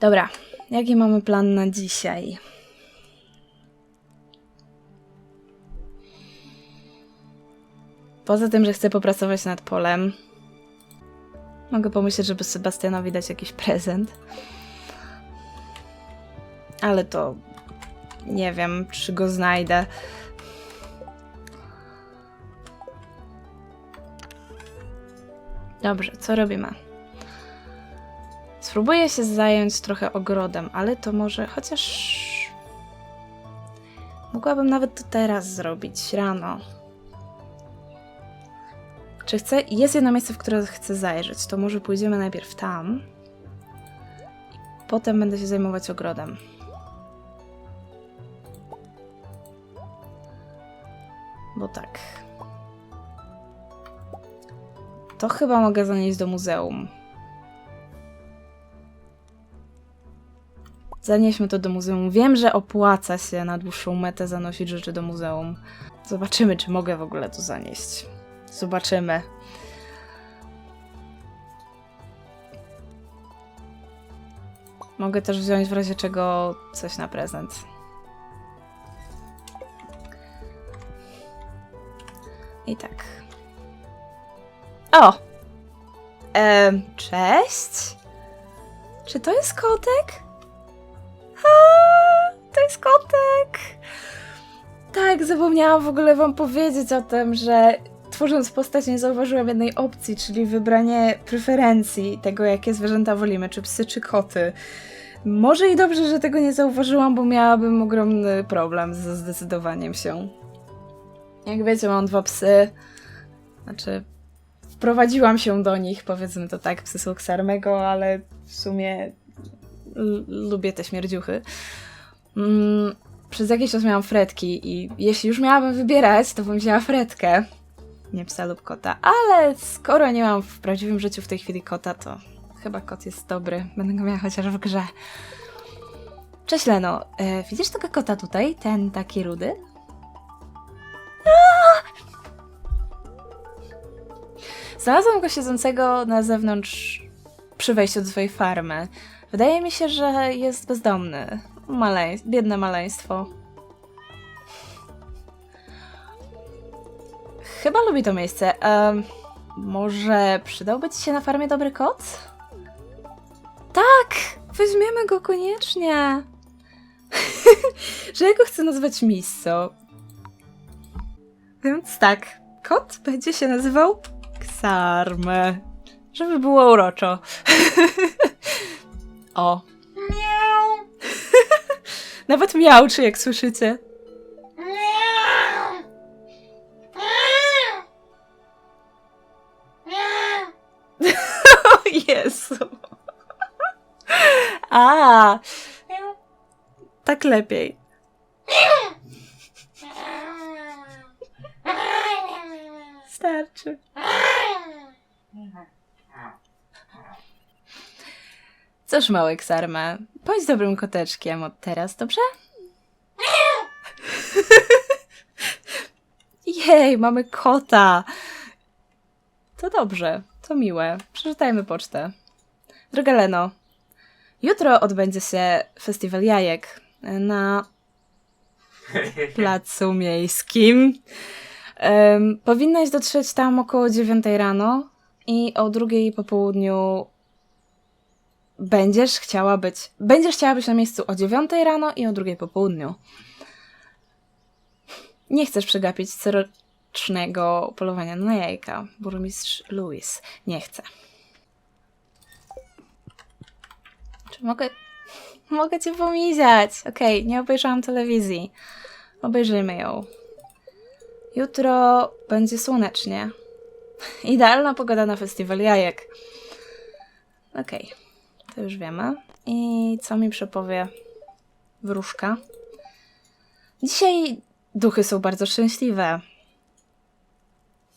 Dobra, jaki mamy plan na dzisiaj? Poza tym, że chcę popracować nad polem, mogę pomyśleć, żeby Sebastianowi dać jakiś prezent. Ale to nie wiem, czy go znajdę. Dobrze, co robimy? Spróbuję się zająć trochę ogrodem, ale to może chociaż. Mogłabym nawet to teraz zrobić, rano. Czy chcę. Jest jedno miejsce, w które chcę zajrzeć. To może pójdziemy najpierw tam. Potem będę się zajmować ogrodem. Bo tak. To chyba mogę zanieść do muzeum. Zanieśmy to do muzeum. Wiem, że opłaca się na dłuższą metę zanosić rzeczy do muzeum. Zobaczymy, czy mogę w ogóle to zanieść. Zobaczymy. Mogę też wziąć w razie czego coś na prezent. I tak. O! Em, cześć? Czy to jest kotek? Kotek! Tak, zapomniałam w ogóle wam powiedzieć o tym, że tworząc postać nie zauważyłam jednej opcji, czyli wybranie preferencji tego, jakie zwierzęta wolimy, czy psy, czy koty. Może i dobrze, że tego nie zauważyłam, bo miałabym ogromny problem ze zdecydowaniem się. Jak wiecie, mam dwa psy. Znaczy, wprowadziłam się do nich, powiedzmy to tak, psy są ale w sumie lubię te śmierdziuchy. Mm, przez jakiś czas miałam fretki i jeśli już miałabym wybierać, to bym wzięła fretkę. Nie psa lub kota, ale skoro nie mam w prawdziwym życiu w tej chwili kota, to chyba kot jest dobry. Będę go miała chociaż w grze. Cześć Leno, e, widzisz tego kota tutaj? Ten taki rudy? Znalazłam go siedzącego na zewnątrz przy wejściu do swojej farmy. Wydaje mi się, że jest bezdomny. Maleństw, biedne maleństwo. Chyba lubi to miejsce. Em, może przydałby ci się na farmie dobry kot? Tak! Weźmiemy go koniecznie! że ja go chcę nazwać Misso. Więc tak, kot będzie się nazywał Ksarmę. Żeby było uroczo. o. Nawet miauczy, jak słyszycie. O Jezu. A. Tak lepiej. Starczy. Cóż, mały Ksarma, bądź dobrym koteczkiem od teraz, dobrze? Jej, mamy kota! To dobrze, to miłe. Przeczytajmy pocztę. Droga Leno, jutro odbędzie się festiwal jajek na placu miejskim. Em, powinnaś dotrzeć tam około 9 rano i o drugiej po południu będziesz chciała być. Będziesz chciała być na miejscu o 9 rano i o drugiej po południu. Nie chcesz przegapić corocznego polowania na jajka. Burmistrz Louis nie chce. Czy mogę. Mogę cię pomiziać. Okej, nie obejrzałam telewizji. Obejrzyjmy ją. Jutro będzie słonecznie. Idealna pogoda na festiwal jajek. Okej, to już wiemy. I co mi przepowie wróżka? Dzisiaj duchy są bardzo szczęśliwe.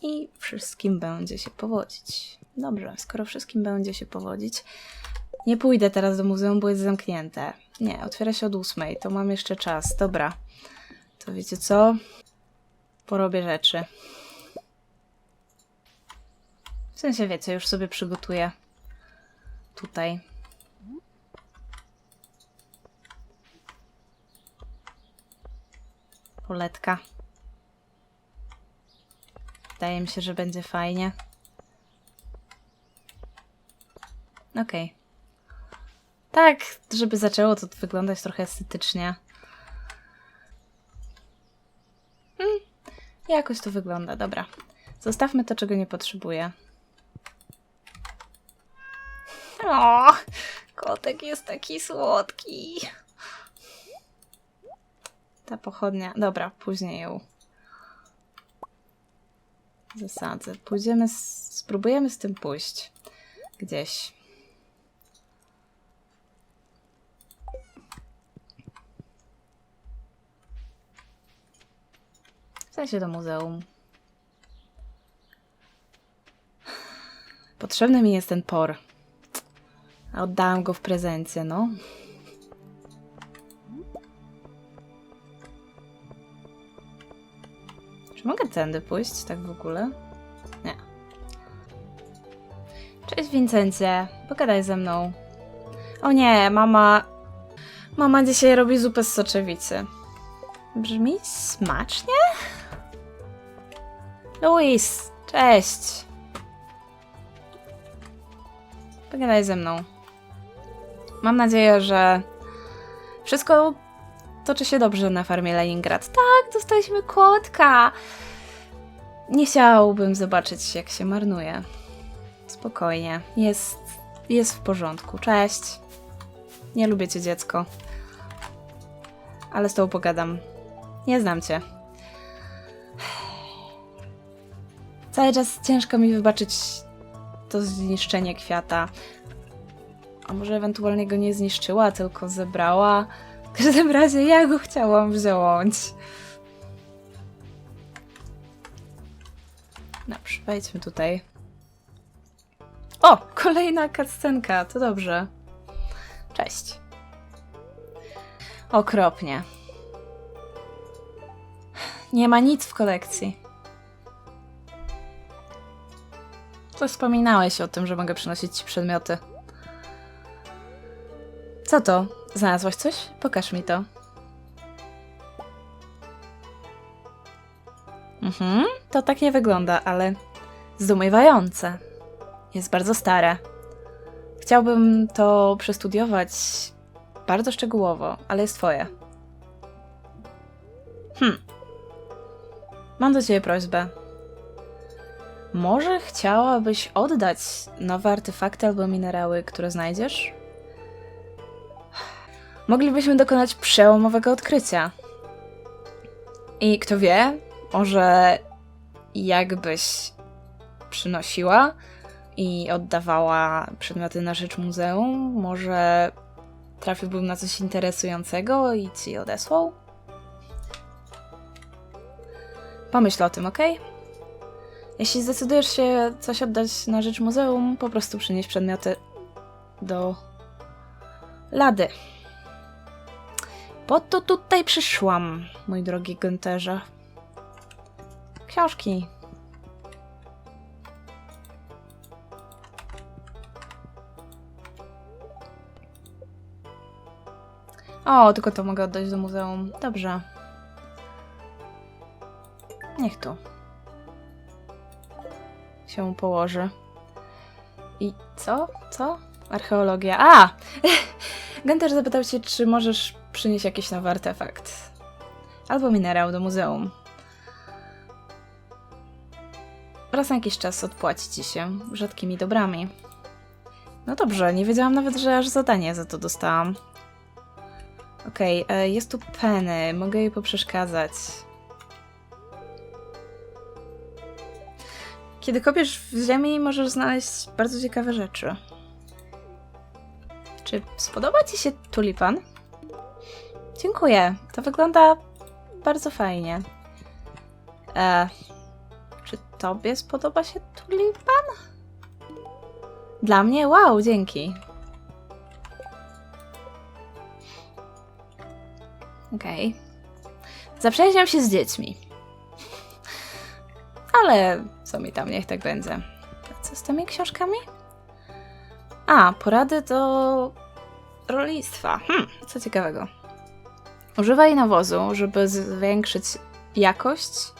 I wszystkim będzie się powodzić. Dobrze, skoro wszystkim będzie się powodzić, nie pójdę teraz do muzeum, bo jest zamknięte. Nie, otwiera się od ósmej, to mam jeszcze czas. Dobra. To wiecie co? Porobię rzeczy. W sensie wiecie, już sobie przygotuję tutaj. Poletka. Wydaje mi się, że będzie fajnie. Okej. Tak, żeby zaczęło to wyglądać trochę estetycznie. Hmm, jakoś to wygląda, dobra. Zostawmy to, czego nie potrzebuję. O, kotek jest taki słodki. Ta pochodnia. Dobra, później ją zasadzę. Pójdziemy, z... spróbujemy z tym pójść. Gdzieś. W sensie do muzeum. Potrzebny mi jest ten por. A Oddałam go w prezencie, no. Mogę tędy pójść, tak w ogóle? Nie. Cześć, Vincencie. Pogadaj ze mną. O nie, mama... Mama dzisiaj robi zupę z soczewicy. Brzmi smacznie? Luis, cześć. Pogadaj ze mną. Mam nadzieję, że wszystko toczy się dobrze na farmie Leningrad. Tak, dostaliśmy kotka. Nie chciałbym zobaczyć, jak się marnuje. Spokojnie. Jest, jest w porządku. Cześć. Nie lubię cię, dziecko. Ale z tobą pogadam. Nie znam cię. Cały czas ciężko mi wybaczyć to zniszczenie kwiata. A może ewentualnie go nie zniszczyła, tylko zebrała. W każdym razie ja go chciałam wziąć. Dobrze, wejdźmy tutaj. O! Kolejna cutscenka, to dobrze. Cześć. Okropnie. Nie ma nic w kolekcji. To wspominałeś o tym, że mogę przynosić ci przedmioty. Co to? Znalazłaś coś? Pokaż mi to. Mhm, to tak nie wygląda, ale zdumiewające. Jest bardzo stare. Chciałbym to przestudiować bardzo szczegółowo, ale jest twoje. Hm. Mam do ciebie prośbę. Może chciałabyś oddać nowe artefakty albo minerały, które znajdziesz? Moglibyśmy dokonać przełomowego odkrycia. I kto wie, może jakbyś przynosiła i oddawała przedmioty na rzecz muzeum, może trafiłbym na coś interesującego i ci odesłał? Pomyśl o tym, ok? Jeśli zdecydujesz się coś oddać na rzecz muzeum, po prostu przynieś przedmioty do lady. Po to tutaj przyszłam, mój drogi Günterze. Książki. O, tylko to mogę oddać do muzeum. Dobrze. Niech tu się położy. I co? Co? Archeologia. A! Genter zapytał cię, czy możesz przynieść jakiś nowy artefakt. Albo minerał do muzeum. Raz na jakiś czas odpłaci ci się rzadkimi dobrami. No dobrze, nie wiedziałam nawet, że aż zadanie za to dostałam. Okej, e, jest tu Penny, mogę jej poprzeszkadzać. Kiedy kopiesz w ziemi, możesz znaleźć bardzo ciekawe rzeczy. Czy spodoba ci się tulipan? Dziękuję. To wygląda bardzo fajnie. E, tobie spodoba się tulipan? Dla mnie? Wow, dzięki. Okej. Zaprzyjaźniam się z dziećmi. Ale co mi tam, niech tak będzie. Co z tymi książkami? A, porady do rolnictwa. Hmm, co ciekawego. Używaj nawozu, żeby zwiększyć jakość,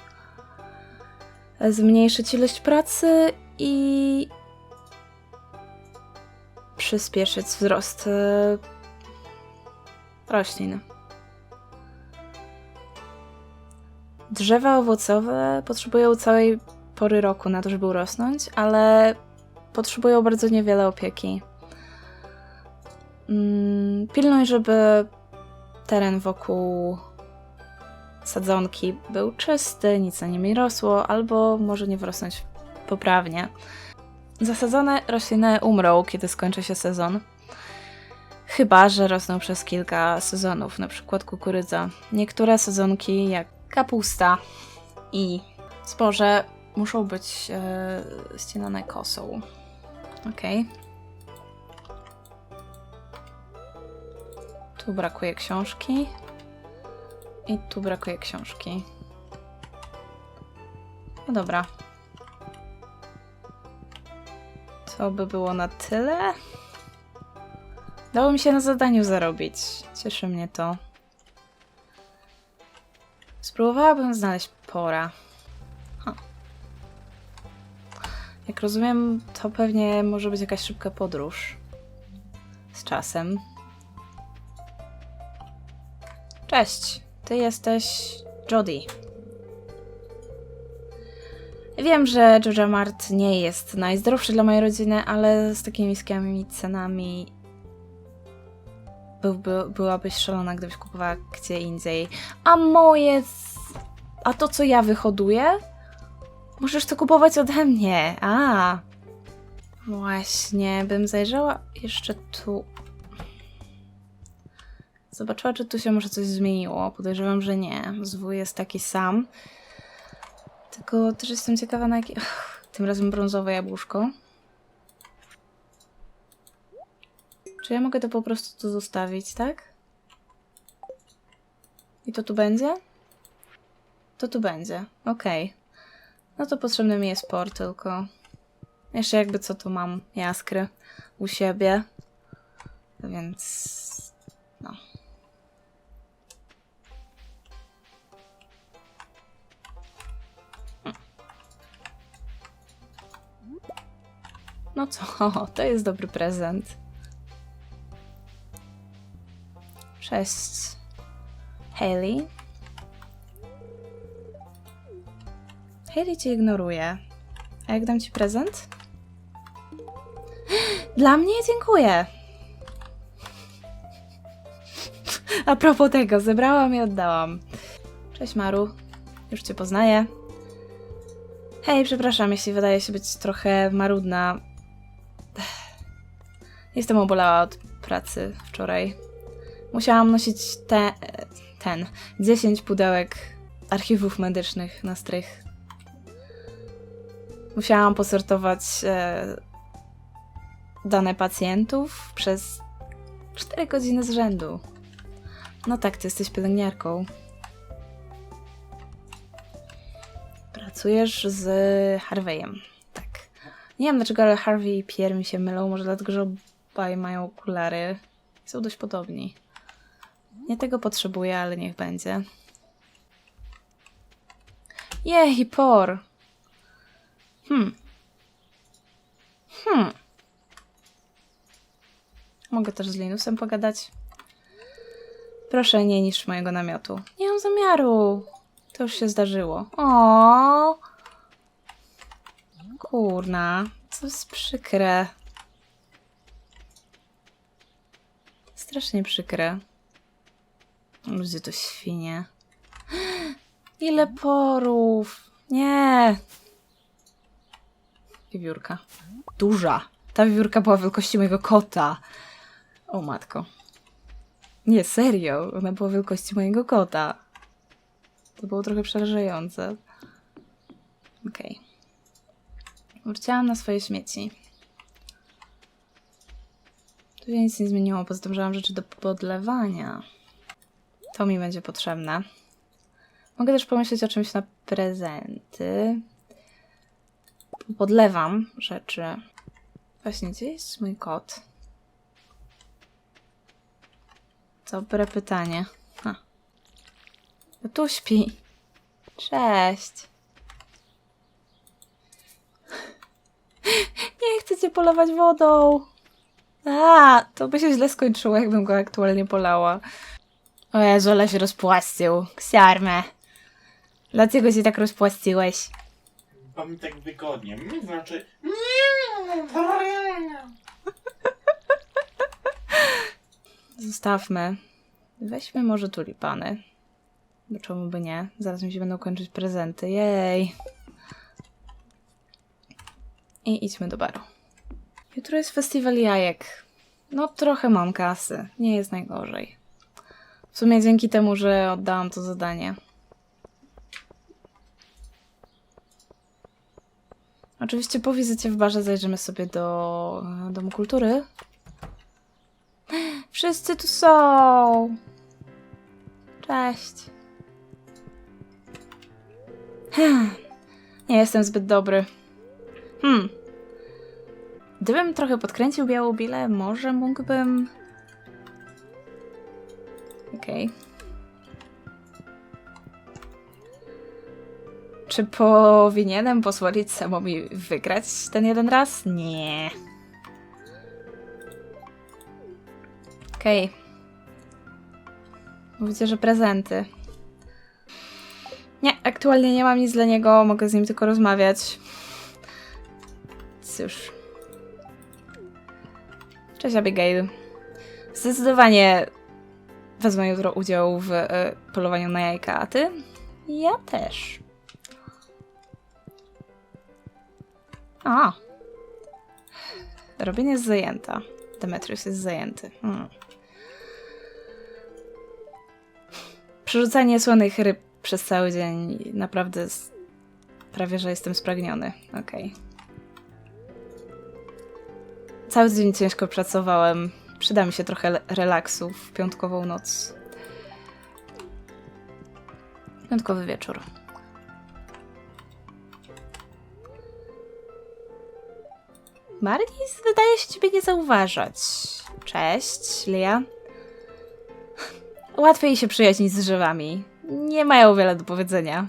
zmniejszyć ilość pracy i przyspieszyć wzrost e, roślin. Drzewa owocowe potrzebują całej pory roku na to, żeby urosnąć, ale potrzebują bardzo niewiele opieki. Mm, Pilnuj, żeby teren wokół sadzonki był czysty, nic na nim nie rosło, albo może nie wrosnąć poprawnie. Zasadzone rośliny umrą, kiedy skończy się sezon. Chyba, że rosną przez kilka sezonów, na przykład kukurydza. Niektóre sezonki, jak kapusta i zboże, muszą być e, ścinane kosą. Okej. Tu brakuje książki. I tu brakuje książki. No dobra. To by było na tyle. Dało mi się na zadaniu zarobić. Cieszy mnie to. Spróbowałabym znaleźć pora. Ha. Jak rozumiem, to pewnie może być jakaś szybka podróż. Z czasem. Cześć, ty jesteś Jody. Wiem, że Georgia Mart nie jest najzdrowszy dla mojej rodziny, ale z takimi niskimi cenami byłby, byłabyś szalona, gdybyś kupowała gdzie indziej. A moje... A to, co ja wyhoduję? Możesz to kupować ode mnie. A. Właśnie, bym zajrzała jeszcze tu. Zobaczyła, czy tu się może coś zmieniło. Podejrzewam, że nie. Zwój jest taki sam. Tylko też jestem ciekawa na jakie... Tym razem brązowe jabłuszko. Czy ja mogę to po prostu tu zostawić, tak? I to tu będzie? To tu będzie. Okej. No to potrzebny mi jest por tylko. Jeszcze jakby co tu mam jaskry u siebie. Więc... No. No co, to jest dobry prezent. Cześć. Hayley. Hayley cię ignoruje. A jak dam ci prezent? Dla mnie dziękuję. A propos tego, zebrałam i oddałam. Cześć Maru. Już cię poznaję. Hej, przepraszam, jeśli wydaje się być trochę marudna. Jestem obolała od pracy wczoraj. Musiałam nosić te, ten 10 pudełek archiwów medycznych na strych. Musiałam posortować e, dane pacjentów przez 4 godziny z rzędu. No tak, ty jesteś pielęgniarką. Pracujesz z Harveyem. Tak. Nie wiem dlaczego, ale Harvey i Pierre mi się mylą. Może dlatego, że obaj mają okulary. Są dość podobni. Nie tego potrzebuję, ale niech będzie. Jej, por. Hmm. Hmm. Mogę też z Linusem pogadać? Proszę, nie niszcz mojego namiotu. Nie mam zamiaru. To już się zdarzyło. O. Kurna, co jest przykre. Strasznie przykre. Ludzie to świnie. Ile porów! Nie! Wiewiórka. Duża. Ta wiewiórka była wielkości mojego kota. O matko. Nie, serio. Ona była wielkości mojego kota. To było trochę przerażające. Okej. Wróciłam na swoje śmieci. Tu się nic nie zmieniło, bo zdążyłam rzeczy do podlewania. To mi będzie potrzebne. Mogę też pomyśleć o czymś na prezenty. Podlewam rzeczy. Właśnie, gdzie jest mój kot? Dobre pytanie. Ha, No tu śpi. Cześć. Nie chcę cię polować wodą. A, to by się źle skończyło, jakbym go aktualnie polała. O Jezu, ale się rozpłacił. Ksiarmę. Dlaczego się tak rozpłaciłeś? Bo mi tak wygodnie. Mi znaczy. Zostawmy. Weźmy może tulipany. Bo czemu by nie? Zaraz mi się będą kończyć prezenty. Jej. I idźmy do baru. Jutro jest festiwal jajek. No trochę mam kasy. Nie jest najgorzej. W sumie dzięki temu, że oddałam to zadanie. Oczywiście po wizycie w barze zajrzymy sobie do e, Domu Kultury. Wszyscy tu są! Cześć. Nie jestem zbyt dobry. Hmm. Gdybym trochę podkręcił białą bilę, może mógłbym... Okej. Czy powinienem pozwolić samowi wygrać ten jeden raz? Nie. Okej. Mówicie, że prezenty. Nie, aktualnie nie mam nic dla niego, mogę z nim tylko rozmawiać. Cóż. Cześć Abigail. Zdecydowanie wezmę jutro udział w e, polowaniu na jajka, a ty? Ja też. A. Robienie jest zajęta. Demetrius jest zajęty. Hmm. Przerzucanie słonych ryb przez cały dzień naprawdę prawie, że jestem spragniony. Okej. Cały dzień ciężko pracowałem. Przyda mi się trochę relaksu w piątkową noc. Piątkowy wieczór. Margis wydaje się ciebie nie zauważać. Cześć, Lia. Łatwiej się przyjaźnić z drzewami. Nie mają wiele do powiedzenia.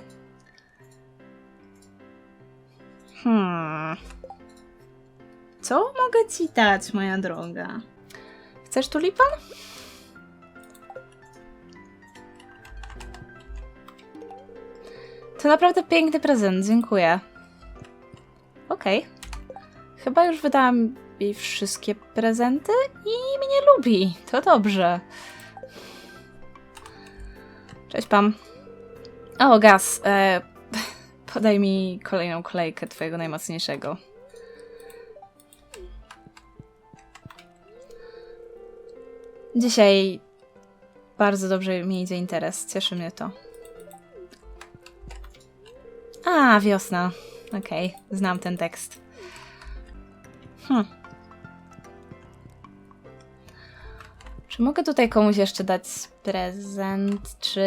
Co mogę ci dać, moja droga? Chcesz tulipan? To naprawdę piękny prezent, dziękuję. Okej. Chyba już wydałam jej wszystkie prezenty i mnie lubi. To dobrze. Cześć, Pam. O, Gaz. E, podaj mi kolejną kolejkę twojego najmocniejszego. Dzisiaj bardzo dobrze mi idzie interes. Cieszy mnie to. A, wiosna. Okej, znam ten tekst. Hm. Czy mogę tutaj komuś jeszcze dać prezent, czy...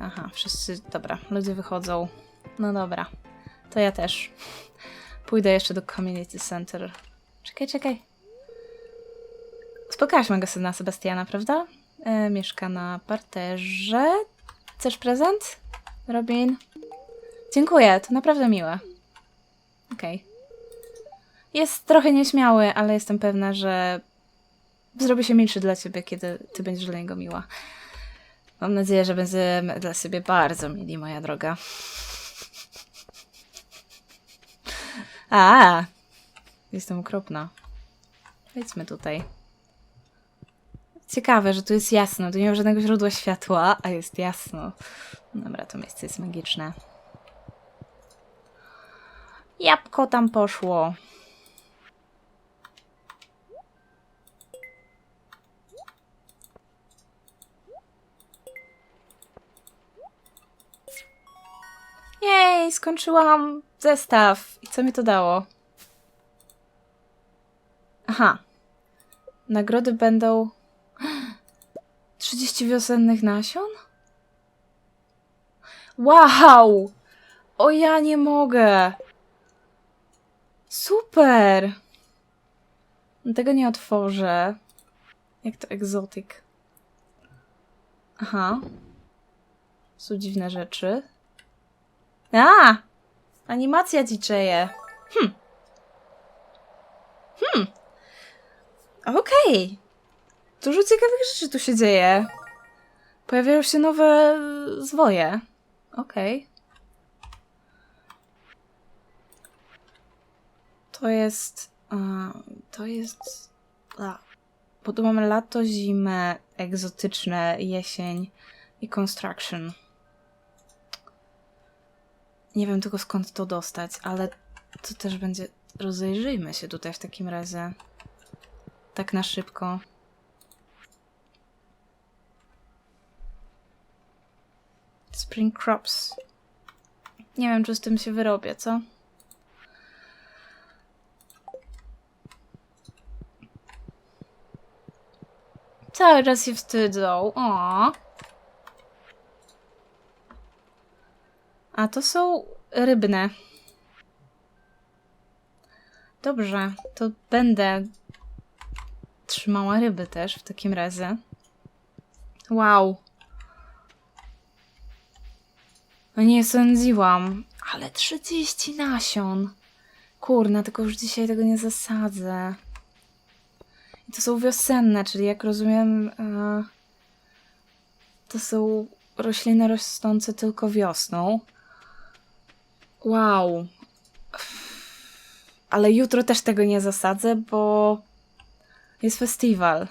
Aha, wszyscy... Dobra, ludzie wychodzą. No dobra, to ja też. Pójdę jeszcze do Community Center. Czekaj, czekaj. Spotkałaś mojego syna Sebastiana, prawda? E, mieszka na parterze. Chcesz prezent? Robin? Dziękuję, to naprawdę miłe. Okej. Jest trochę nieśmiały, ale jestem pewna, że zrobi się milszy dla ciebie, kiedy ty będziesz dla niego miła. Mam nadzieję, że będziemy dla siebie bardzo mili, moja droga. A, jestem okropna. Wejdźmy tutaj. Ciekawe, że tu jest jasno. Tu nie ma żadnego źródła światła, a jest jasno. Dobra, to miejsce jest magiczne. Jabłko tam poszło. Jej, skończyłam zestaw. I co mi to dało? Aha. Nagrody będą 30 wiosennych nasion? Wow! O ja nie mogę. Super! Tego nie otworzę. Jak to egzotyk. Aha. Są dziwne rzeczy. A! Animacja dziczeje. Hmm. Hmm. Okej. Dużo ciekawych rzeczy tu się dzieje. Pojawiają się nowe zwoje. Okej. To jest. To jest. A, bo tu mamy lato, zimę, egzotyczne, jesień i construction. Nie wiem tylko skąd to dostać, ale to też będzie. Rozejrzyjmy się tutaj w takim razie. Tak na szybko. Spring crops. Nie wiem, czy z tym się wyrobię, co? Cały czas się wstydzą. O. A to są rybne. Dobrze, to będę trzymała ryby też w takim razie. Wow. No nie sądziłam, ale 30 nasion. Kurna, tylko już dzisiaj tego nie zasadzę. I to są wiosenne, czyli jak rozumiem, e, to są rośliny rosnące tylko wiosną. Wow. Ale jutro też tego nie zasadzę, bo jest festiwal.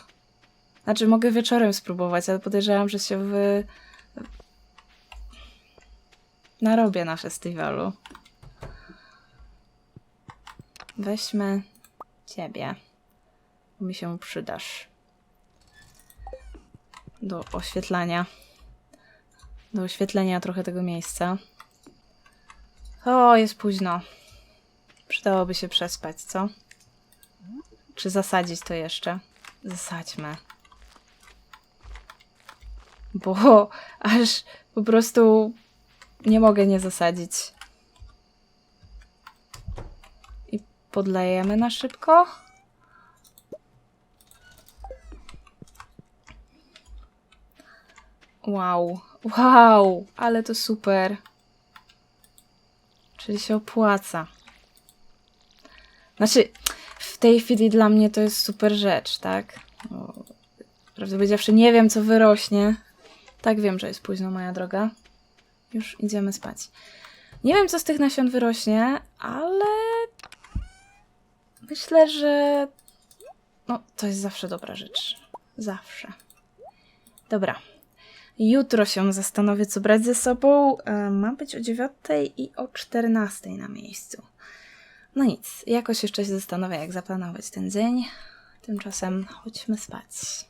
Znaczy, mogę wieczorem spróbować, ale podejrzewam, że się wy... narobię na festiwalu. Weźmy ciebie. Mi się przydasz. Do oświetlania. Do oświetlenia trochę tego miejsca. O, jest późno. Przydałoby się przespać, co? Czy zasadzić to jeszcze? Zasadźmy. Bo aż po prostu nie mogę nie zasadzić. I podlejemy na szybko. Wow, wow, ale to super. Czyli się opłaca. Znaczy, w tej chwili dla mnie to jest super rzecz, tak? Bo, prawdę powiedziawszy, nie wiem, co wyrośnie. Tak wiem, że jest późno, moja droga. Już idziemy spać. Nie wiem, co z tych nasion wyrośnie, ale myślę, że no, to jest zawsze dobra rzecz. Zawsze. Dobra. Jutro się zastanowię, co brać ze sobą. E, Ma być o 9 i o 14 na miejscu. No nic, jakoś jeszcze się zastanowię, jak zaplanować ten dzień. Tymczasem chodźmy spać.